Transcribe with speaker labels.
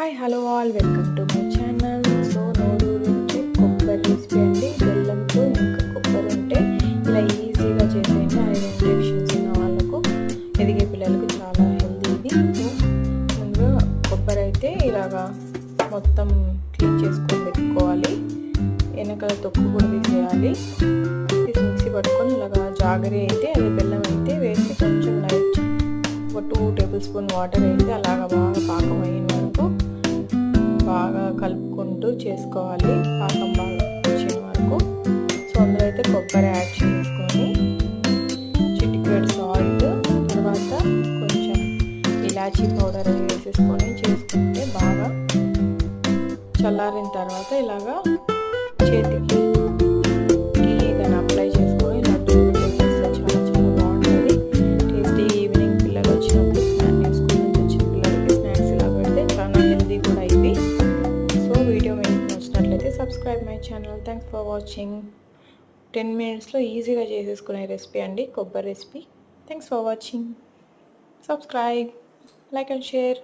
Speaker 1: Hi hello all welcome to my channel so నోరు నుంచి కొబ్బరి రెసిపీ అండి బెల్లంతో ఇంకా కొబ్బరి ఉంటే ఇలా ఈజీగా చేసేయండి. ఐరన్ డెఫిషియన్సీ ఉన్న వాళ్ళకు ఎదిగే పిల్లలకు చాలా హెల్తీ ఇది. సో ముందుగా కొబ్బరి అయితే ఇలాగా మొత్తం క్లీన్ చేసుకొని పెట్టుకోవాలి. వెనకాల తొక్కు కూడా తీసేయాలి. మిక్సీ పట్టుకొని ఇలాగా జాగరి అయితే అది బెల్లం అయితే వేసి కొంచెం లైట్ ఒక టూ టేబుల్ స్పూన్ వాటర్ వేసి అలాగా బాగా పాకం అయిన వరకు చేసుకోవాలి. పాకం బాగా వచ్చిన వరకు. సో అందులో అయితే కొబ్బరి యాడ్ చేసుకొని చిటికెడు సాల్ట్ తర్వాత కొంచెం ఇలాచీ పౌడర్ వేసేసుకొని చేసుకుంటే బాగా చల్లారిన తర్వాత ఇలాగా subscribe my channel thanks for watching ten మినిట్స్లో ఈజీగా చేసేసుకునే రెసిపీ అండి కొబ్బరి recipe thanks for watching subscribe like and share